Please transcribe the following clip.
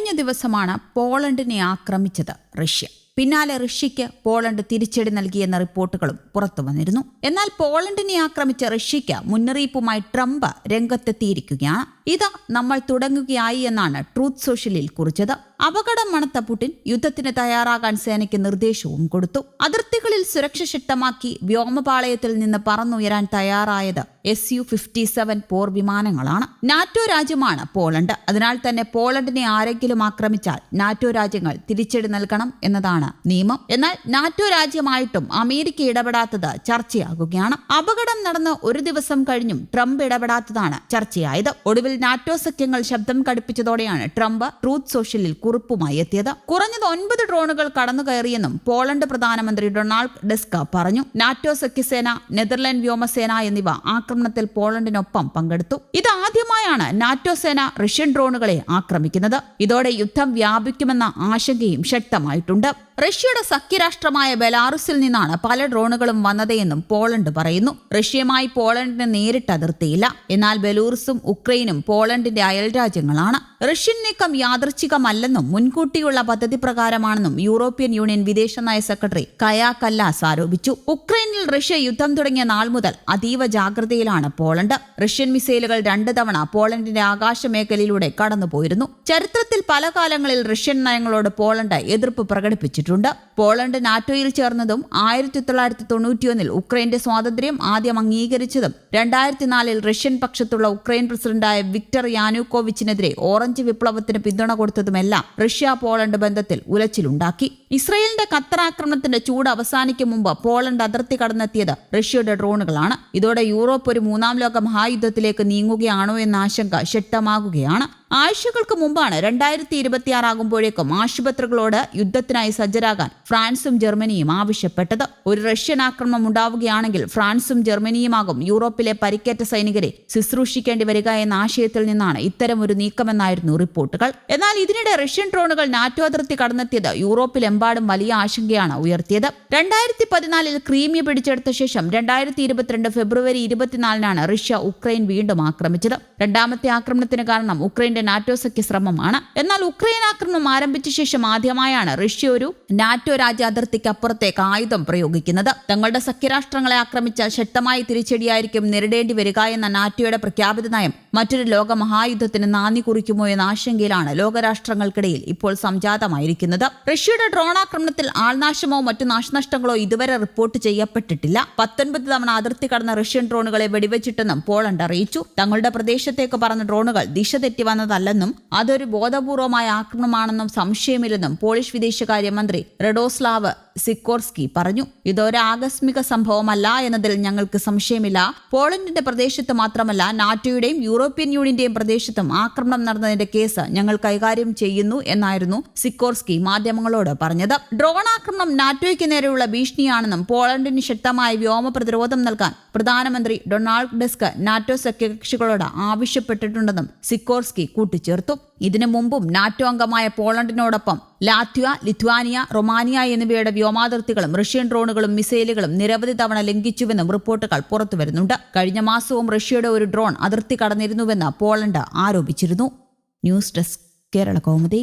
കഴിഞ്ഞ ദിവസമാണ് പോളണ്ടിനെ ആക്രമിച്ചത് റഷ്യ. പിന്നാലെ റഷ്യയ്ക്ക് പോളണ്ട് തിരിച്ചടി നൽകിയെന്ന റിപ്പോർട്ടുകളും പുറത്തു വന്നിരുന്നു. എന്നാൽ പോളണ്ടിനെ ആക്രമിച്ച റഷ്യയ്ക്ക് മുന്നറിയിപ്പുമായി ട്രംപ് രംഗത്തെത്തിയിരിക്കുകയാണ്. ഇത് നമ്മൾ തുടങ്ങുകയായി എന്നാണ് ട്രൂത്ത് സോഷ്യലിൽ കുറിച്ചത്. അപകടം മണത്ത പുടിൻ യുദ്ധത്തിന് തയ്യാറാകാൻ സേനയ്ക്ക് നിർദ്ദേശവും കൊടുത്തു. അതിർത്തികളിൽ സുരക്ഷ ശക്തമാക്കി വ്യോമപാളയത്തിൽ നിന്ന് പറന്നുയരാൻ തയ്യാറായത് എസ് യു ഫിഫ്റ്റി സെവൻ പോർ വിമാനങ്ങളാണ്. നാറ്റോ രാജ്യമാണ് പോളണ്ട്. അതിനാൽ തന്നെ പോളണ്ടിനെ ആരെങ്കിലും ആക്രമിച്ചാൽ നാറ്റോ രാജ്യങ്ങൾ തിരിച്ചടി നൽകണം എന്നതാണ് നിയമം. എന്നാൽ നാറ്റോ രാജ്യമായിട്ടും അമേരിക്ക ഇടപെടാത്തത് ചർച്ചയാകുകയാണ്. അപകടം നടന്ന് ഒരു ദിവസം കഴിഞ്ഞും ട്രംപ് ഇടപെടാത്തതാണ് ചർച്ചയായത്. ഒടുവിൽ നാറ്റോ സഖ്യങ്ങൾ ശബ്ദം കടുപ്പിച്ചതോടെയാണ് ട്രംപ് ട്രൂത്ത് സോഷ്യലിൽ കുറിപ്പുമായി എത്തിയത്. കുറഞ്ഞത് ഒൻപത് ഡ്രോണുകൾ കടന്നു കയറിയെന്നും പോളണ്ട് പ്രധാനമന്ത്രി ഡൊണാൾഡ് ഡെസ്ക പറഞ്ഞു. നാറ്റോ സഖ്യസേന നെതർലാൻഡ് വ്യോമസേന എന്നിവ ആക്രമണത്തിൽ പോളണ്ടിനൊപ്പം പങ്കെടുത്തു. ഇതാദ്യമായാണ് നാറ്റോ സേന റഷ്യൻ ഡ്രോണുകളെ ആക്രമിക്കുന്നത്. ഇതോടെ യുദ്ധം വ്യാപിക്കുമെന്ന ആശങ്കയും ശക്തമായിട്ടുണ്ട്. റഷ്യയുടെ സഖ്യരാഷ്ട്രമായ ബെലാറുസിൽ നിന്നാണ് പല ഡ്രോണുകളും വന്നതെന്നും പോളണ്ട് പറയുന്നു. റഷ്യയുമായി പോളണ്ടിന് നേരിട്ട് അതിർത്തിയില്ല. എന്നാൽ ബെലൂറുസും ഉക്രൈനും പോളണ്ടിന്റെ അയൽ രാജ്യങ്ങളാണ്. റഷ്യൻ നീക്കം യാദൃച്ഛികമല്ലെന്നും മുൻകൂട്ടിയുള്ള പദ്ധതി പ്രകാരമാണെന്നും യൂറോപ്യൻ യൂണിയൻ വിദേശനയ സെക്രട്ടറി കയാ കല്ലാസ് ആരോപിച്ചു. ഉക്രൈനിൽ റഷ്യ യുദ്ധം തുടങ്ങിയ നാൾ മുതൽ അതീവ ജാഗ്രതയിലാണ് പോളണ്ട്. റഷ്യൻ മിസൈലുകൾ രണ്ടു തവണ പോളണ്ടിന്റെ ആകാശ മേഖലയിലൂടെ കടന്നുപോയിരുന്നു. ചരിത്രത്തിൽ പല കാലങ്ങളിൽ റഷ്യൻ നയങ്ങളോട് പോളണ്ട് എതിർപ്പ് പ്രകടിപ്പിച്ചിട്ടുണ്ട്. പോളണ്ട് നാറ്റോയിൽ ചേർന്നതും ആയിരത്തി തൊള്ളായിരത്തി തൊണ്ണൂറ്റിയൊന്നിൽ ഉക്രൈന്റെ സ്വാതന്ത്ര്യം ആദ്യം അംഗീകരിച്ചതും രണ്ടായിരത്തി നാലിൽ റഷ്യൻ പക്ഷത്തുള്ള ഉക്രൈൻ പ്രസിഡന്റായ വിക്ടർ യാനുക്കോവിച്ചിനെതിരെ ഓറഞ്ച് വിപ്ലവത്തിന് പിന്തുണ കൊടുത്തതുമെല്ലാം റഷ്യ പോളണ്ട് ബന്ധത്തിൽ ഉലച്ചിലുണ്ടാക്കി. ഇസ്രയേലിന്റെ ഖത്തർ ആക്രമണത്തിന്റെ ചൂട് അവസാനിക്കും മുമ്പ് പോളണ്ട് അതിർത്തി കടന്നെത്തിയത് റഷ്യയുടെ ഡ്രോണുകളാണ്. ഇതോടെ യൂറോപ്പ് ഒരു മൂന്നാം ലോക മഹായുദ്ധത്തിലേക്ക് നീങ്ങുകയാണോ എന്ന ആശങ്ക ശക്തമാകുകയാണ്. ആഴ്ചകൾക്ക് മുമ്പാണ് രണ്ടായിരത്തി ഇരുപത്തിയാറ് ആകുമ്പോഴേക്കും ആശുപത്രികളോട് യുദ്ധത്തിനായി സജ്ജരാകാൻ ഫ്രാൻസും ജർമ്മനിയും ആവശ്യപ്പെട്ടത്. ഒരു റഷ്യൻ ആക്രമണം ഉണ്ടാവുകയാണെങ്കിൽ ഫ്രാൻസും ജർമ്മനിയുമാകും യൂറോപ്പിലെ പരിക്കേറ്റ സൈനികരെ ശുശ്രൂഷിക്കേണ്ടി വരിക എന്ന ആശയത്തിൽ നിന്നാണ് ഇത്തരം ഒരു നീക്കമെന്നായിരുന്നു റിപ്പോർട്ടുകൾ. എന്നാൽ ഇതിനിടെ റഷ്യൻ ഡ്രോണുകൾ നാറ്റോ അതിർത്തി കടന്നെത്തിയത് യൂറോപ്പിലെമ്പാടും വലിയ ആശങ്കയാണ് ഉയർത്തിയത്. രണ്ടായിരത്തി പതിനാലിൽ ക്രീമിയ പിടിച്ചെടുത്ത ശേഷം രണ്ടായിരത്തി ഇരുപത്തിരണ്ട് ഫെബ്രുവരി ഇരുപത്തിനാലിനാണ് റഷ്യ ഉക്രൈൻ വീണ്ടും ആക്രമിച്ചത്. രണ്ടാമത്തെ ആക്രമണത്തിന് കാരണം ഉക്രൈന്റെ നാറ്റോ സഖ്യ ശ്രമമാണ്. എന്നാൽ ഉക്രൈൻ ആക്രമണം ആരംഭിച്ച ശേഷം ആദ്യമായാണ് റഷ്യ ഒരു നാറ്റോ രാജ്യ അതിർത്തിക്ക് അപ്പുറത്തേക്ക് ആയുധം പ്രയോഗിക്കുന്നത്. തങ്ങളുടെ സഖ്യരാഷ്ട്രങ്ങളെ ആക്രമിച്ച ശക്തമായ തിരിച്ചടിയായിരിക്കും നേരിടേണ്ടി വരിക എന്ന നാറ്റോയുടെ പ്രഖ്യാപിത നയം. മറ്റൊരു ലോക മഹായുദ്ധത്തിന് നാന്ദി കുറിക്കുമോ എന്ന ആശങ്കയിലാണ് ലോകരാഷ്ട്രങ്ങൾക്കിടയിൽ ഇപ്പോൾ സംജാതമായിരിക്കുന്നത്. റഷ്യയുടെ ഡ്രോൺ ആക്രമണത്തിൽ ആൾനാശമോ മറ്റു നാശനഷ്ടങ്ങളോ ഇതുവരെ റിപ്പോർട്ട് ചെയ്യപ്പെട്ടിട്ടില്ല. പത്തൊൻപത് തവണ അതിർത്തി കടന്ന റഷ്യൻ ഡ്രോണുകളെ വെടിവെച്ചിട്ടെന്നും പോളണ്ട് അറിയിച്ചു. തങ്ങളുടെ പ്രദേശത്തേക്ക് പറന്ന ഡ്രോണുകൾ ദിശ തെറ്റി വന്നതല്ലെന്നും അതൊരു ബോധപൂർവമായ ആക്രമണമാണെന്നും സംശയമില്ലെന്നും പോളിഷ് വിദേശകാര്യമന്ത്രി റെഡോസ്ലാവ് സിക്കോർസ്കി പറഞ്ഞു. ഇതൊരു ആകസ്മിക സംഭവമല്ല എന്നതിൽ ഞങ്ങൾക്ക് സംശയമില്ല. പോളണ്ടിന്റെ പ്രദേശത്ത് മാത്രമല്ല നാറ്റോയുടെയും യൂറോപ്യൻ യൂണിയന്റെയും പ്രദേശത്തും ആക്രമണം നടന്നതിന്റെ കേസ് ഞങ്ങൾ കൈകാര്യം ചെയ്യുന്നു എന്നായിരുന്നു സിക്കോർസ്കി മാധ്യമങ്ങളോട് പറഞ്ഞത്. ഡ്രോൺ ആക്രമണം നാറ്റോയ്ക്ക് നേരെയുള്ള ഭീഷണിയാണെന്നും പോളണ്ടിന് ശക്തമായ വ്യോമ പ്രതിരോധം നൽകാൻ പ്രധാനമന്ത്രി ഡൊണാൾഡ് ഡെസ്ക് നാറ്റോ സഖ്യകക്ഷികളോട് ആവശ്യപ്പെട്ടിട്ടുണ്ടെന്നും സിക്കോർസ്കി കൂട്ടിച്ചേർത്തു. ഇതിനു മുമ്പും നാറ്റോ അംഗമായ പോളണ്ടിനോടൊപ്പം ലാത്വിയ ലിത്വാനിയ റൊമാനിയ എന്നിവയുടെ വ്യോമാതിർത്തികളും റഷ്യൻ ഡ്രോണുകളും മിസൈലുകളും നിരവധി തവണ ലംഘിച്ചുവെന്നും റിപ്പോർട്ടുകൾ പുറത്തുവരുന്നുണ്ട്. കഴിഞ്ഞ മാസവും റഷ്യയുടെ ഒരു ഡ്രോൺ അതിർത്തി കടന്നിരുന്നുവെന്ന് പോളണ്ട് ആരോപിച്ചിരുന്നു. News desk Kerala Kaumudi.